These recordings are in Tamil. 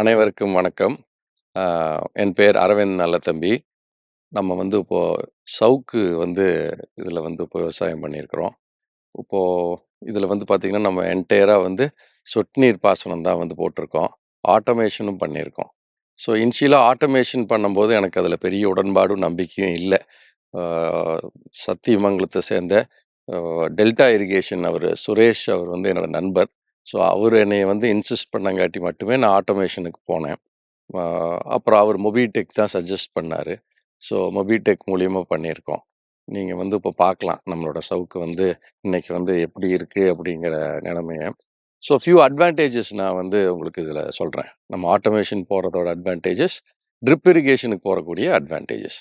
அனைவருக்கும் வணக்கம். என் பெயர் அரவிந்த் நல்லத்தம்பி நம்ம வந்து இப்போது சவுக்கு வந்து இதில் வந்து இப்போ விவசாயம் பண்ணியிருக்கிறோம். இப்போது இதில் வந்து பார்த்திங்கன்னா நம்ம என்டையராக வந்து சொட்டு நீர் பாசனம் தான் வந்து போட்டிருக்கோம். ஆட்டோமேஷனும் பண்ணியிருக்கோம். ஸோ இன்ஷியலாக ஆட்டோமேஷன் பண்ணும்போது எனக்கு அதில் பெரிய உடன்பாடும், நம்பிக்கையும் இல்லை சத்தியமங்கலத்தை சேர்ந்த டெல்டா இரிகேஷன் அவர் சுரேஷ் அவர் வந்து என்னோடய நண்பர். ஸோ அவர் என்னை வந்து இன்சிஸ்ட் பண்ணங்காட்டி மட்டுமே நான் ஆட்டோமேஷனுக்கு போனேன். அப்புறம் அவர் மொபிடெக் தான் சஜஸ்ட் பண்ணார் ஸோ மொபிடெக் மூலியமாக பண்ணியிருக்கோம். நீங்கள் வந்து இப்போ பார்க்கலாம். நம்மளோட சவுக்கு வந்து இன்றைக்கி வந்து எப்படி இருக்குது அப்படிங்கிற நிலைமைய. ஸோ ஃபியூ அட்வான்டேஜஸ் நான் வந்து உங்களுக்கு இதில் சொல்கிறேன் நம்ம ஆட்டோமேஷன் போகிறதோட அட்வான்டேஜஸ், ட்ரிப் இரிகேஷனுக்கு போகக்கூடிய அட்வான்டேஜஸ்.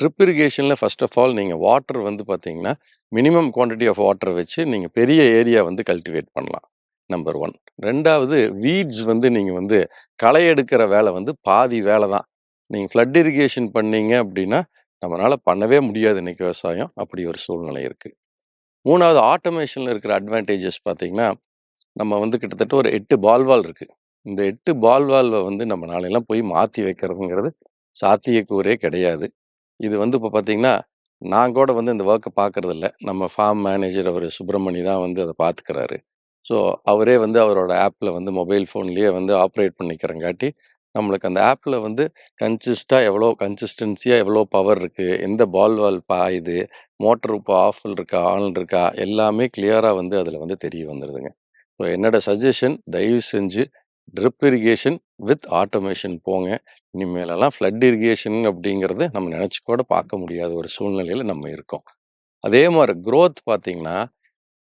ட்ரிப் இரிகேஷனில் ஃபஸ்ட் ஆஃப் ஆல் நீங்கள் வாட்டர் வந்து பார்த்தீங்கன்னா, மினிமம் குவான்டிட்டி ஆஃப் வாட்டர் வச்சு நீங்கள் பெரிய ஏரியா வந்து கல்டிவேட் பண்ணலாம். நம்பர் 1. 2வது வீட்ஸ் வந்து நீங்கள் வந்து களை எடுக்கிற வேலை வந்து பாதி வேலை தான். நீங்கள் ஃப்ளட் இரிகேஷன் பண்ணீங்க அப்படின்னா, நம்மளால் பண்ணவே முடியாது இன்றைக்கி விவசாயம். அப்படி ஒரு சூழ்நிலை இருக்குது மூணாவது ஆட்டோமேஷனில் இருக்கிற அட்வான்டேஜஸ் பார்த்தீங்கன்னா, நம்ம வந்து கிட்டத்தட்ட ஒரு எட்டு பால்வால் இருக்குது இந்த எட்டு பால்வால்வை வந்து நம்ம நாளையெல்லாம் போய் மாற்றி வைக்கிறதுங்கிறது சாத்தியக்கூறே கிடையாது. இது வந்து இப்போ பார்த்தீங்கன்னா, நான் கூட வந்து இந்த ஒர்க்கை பார்க்கறதில்ல. நம்ம ஃபார்ம் மேனேஜர் அவர் சுப்பிரமணி தான் வந்து அதை பார்த்துக்கிறாரு. ஸோ அவரே வந்து அவரோட ஆப்ல வந்து மொபைல் ஃபோன்லயே வந்து ஆப்ரேட் பண்ணிக்கிறங்காட்டி, நம்மளுக்கு அந்த ஆப்ல வந்து கன்சிஸ்ட்டா எவ்வளோ கன்சிஸ்டன்சியாக எவ்வளோ பவர் இருக்கு, எந்த பால் வால்வ் பாயுது, மோட்டர் இப்போ ஆஃப்ல இருக்கா, ஆன்ல இருக்கா எல்லாமே கிளியரா வந்து அதில் வந்து தெரிய வந்துருதுங்க. ஸோ என்னோட சஜஷன் தயவு செஞ்சு ட்ரிப் இரிகேஷன் வித் ஆட்டோமேஷன் போங்க. இனிமேலெல்லாம் ஃப்ளட் இரிகேஷன் அப்படிங்கிறது நம்ம நெனச்சு கூட பார்க்க முடியாத ஒரு சூழ்நிலையில நம்ம இருக்கோம். அதே மாரி குரோத் பார்த்தீங்கன்னா,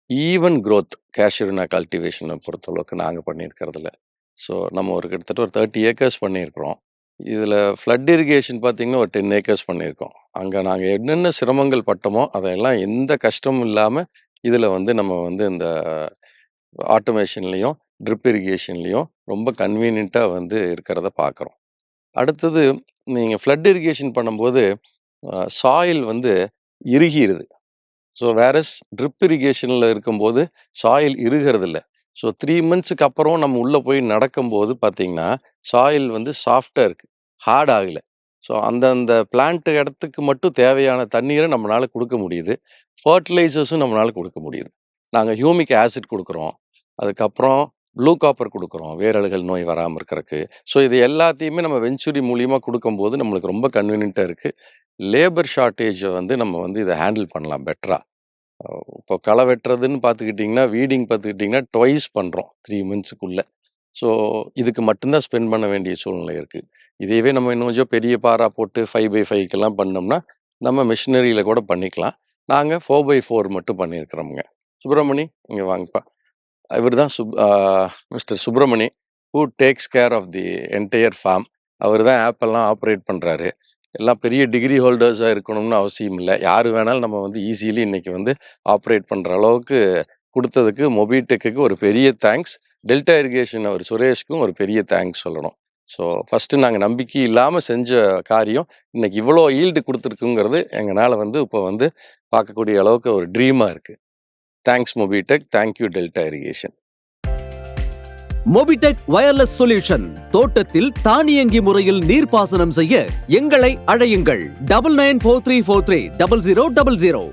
ஈவன் க்ரோத் கேஷ்யூரினா கல்டிவேஷனை பொறுத்தளவுக்கு நாங்கள் பண்ணியிருக்கிறதுல. ஸோ நம்ம ஒரு கிட்டத்தட்ட ஒரு 30 ஏக்கர்ஸ் பண்ணியிருக்கிறோம். இதில் ஃப்ளட் இரிகேஷன் பார்த்தீங்கன்னா, ஒரு 10 ஏக்கர்ஸ் பண்ணியிருக்கோம். அங்கே நாங்கள் என்னென்ன சிரமங்கள் பட்டோமோ, அதையெல்லாம் எந்த கஷ்டமும் இல்லாமல் இதில் வந்து நம்ம வந்து இந்த ஆட்டோமேஷன்லேயும் ட்ரிப் இரிகேஷன்லேயும் ரொம்ப கன்வீனியண்ட்டாக வந்து இருக்கிறத பார்க்குறோம். அடுத்தது நீங்கள் ஃப்ளட் இரிகேஷன் பண்ணும்போது, சாயில் வந்து இறுகிடுது ஸோ வேரஸ் ட்ரிப் இரிகேஷனில் இருக்கும்போது சாயில் இருகிறதில்ல ஸோ த்ரீ மந்த்ஸ்க்கு அப்புறம் நம்ம உள்ளே போய் நடக்கும்போது பார்த்தீங்கன்னா, சாயில் வந்து சாஃப்டாக இருக்குது ஹார்ட் ஆகலை. ஸோ அந்தந்த பிளான்ட் இடத்துக்கு மட்டும் தேவையான தண்ணீரை நம்மளால் கொடுக்க முடியுது. ஃபர்டிலைசர்ஸும் நம்மளால் கொடுக்க முடியுது. நாங்கள் ஹியூமிக் ஆசிட் கொடுக்குறோம். அதுக்கப்புறம் ப்ளூ காப்பர் கொடுக்குறோம் வேரழுகல் நோய் வராமல் இருக்கிறதுக்கு. ஸோ இது எல்லாத்தையுமே நம்ம வெஞ்சுரி மூலியமாக கொடுக்கும்போது நம்மளுக்கு ரொம்ப கன்வீனியண்ட்டாக இருக்குது லேபர் ஷார்ட்டேஜை வந்து நம்ம வந்து இதை ஹேண்டில் பண்ணலாம் பெட்டராக இப்போ களை வெட்டுறதுன்னு பார்த்துக்கிட்டிங்கன்னா வீடிங் பார்த்துக்கிட்டிங்கன்னா ட்வைஸ் பண்ணுறோம் த்ரீ மந்த்ஸுக்குள்ளே ஸோ இதுக்கு மட்டும்தான் ஸ்பெண்ட் பண்ண வேண்டிய சூழ்நிலை இருக்குது இதையவே நம்ம இன்னும் கொஞ்சம் பெரிய பாரா போட்டு 5/5க்கெல்லாம் பண்ணோம்னா, நம்ம மிஷினரியில் கூட பண்ணிக்கலாம். நாங்கள் ஃபோர் பை ஃபோர் மட்டும் பண்ணியிருக்கிறோமுங்க சுப்பிரமணி இங்கே வாங்கப்பா. இவர் தான் சுப் mister Subramani who takes care of the entire farm. அவர் தான் ஆப்பெல்லாம் ஆப்ரேட் பண்ணுறாரு எல்லாம் பெரிய டிகிரி ஹோல்டர்ஸாக இருக்கணும்னு அவசியம் இல்லை யார் வேணாலும் நம்ம வந்து ஈசிலி இன்றைக்கி வந்து ஆப்ரேட் பண்ணுற அளவுக்கு கொடுத்ததுக்கு மொபிடெக்குக்கு ஒரு பெரிய தேங்க்ஸ். டெல்டா இரிகேஷன் அவர் சுரேஷ்க்கும் ஒரு பெரிய தேங்க்ஸ் சொல்லணும். ஸோ ஃபர்ஸ்ட்டு நாங்கள் நம்பிக்கை இல்லாமல் செஞ்ச காரியம், இன்றைக்கி இவ்வளோ ஈல்டு கொடுத்துருக்குங்கிறது எங்களால் வந்து இப்போ வந்து பார்க்கக்கூடிய அளவுக்கு ஒரு ட்ரீமாக இருக்குது thanks Mobitech. Thank you Delta irrigation. Mobitech wireless solution. தோட்டத்தில் தானியங்கி முறையில் நீர்ப்பாசனம் செய்ய எங்களை அழையுங்கள். Double nine four three four three double zero double zero.